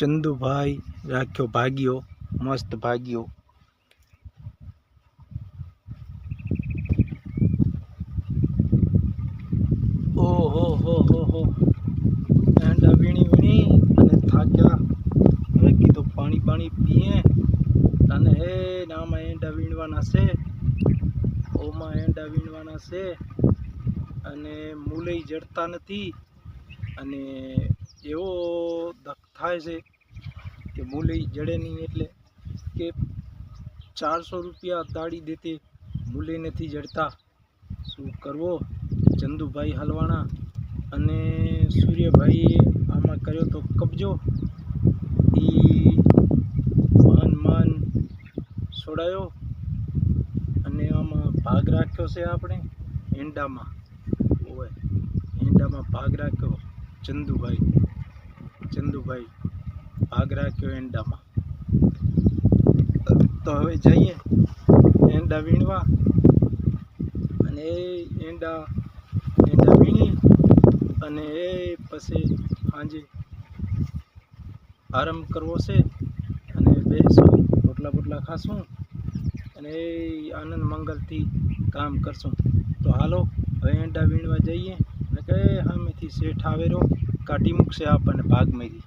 ચંદુભાઈ રાખ્યો ભાગ્યો, મસ્ત ભાગ્યો. ઓહો, હો હો હો. એંડા વીણી વીણી અને થાક્યા. હવે કીધું, પાણી પાણી પીએ. અને હે નામાં એંડા વીણવાના છે. ઓમાં એંડા વીણવાના છે. અને મૂલે જડતા નથી. અને થાય છે કે મૂલી જડે નહીં એટલે કે ચારસો રૂપિયા દાડી દેતે મૂલી નથી જડતા. શું કરવો? ચંદુભાઈ હલવાણા અને સૂર્યભાઈએ આમાં કર્યો તો કબજો. એ માન માન છોડાયો અને આમાં ભાગ રાખ્યો છે આપણે એંડામાં. ઓ એંડામાં ભાગ રાખ્યો ચંદુભાઈ. ચંદુભાઈ ભાગ રાખ્યો એંડામાં. તો હવે જઈએ એંડા વીણવા. અને એ એંડા એંડા વીણી અને એ પછી સાંજે આરામ કરવો છે અને બેસું, રોટલા બોટલા ખાશું અને એ આનંદ મંગલથી કામ કરશું. તો હાલો, હવે એંડા વીણવા જઈએ. અને કે સામેથી શેઠ આવેરો કાઢી મૂકશે આપણને ભાગ મેરી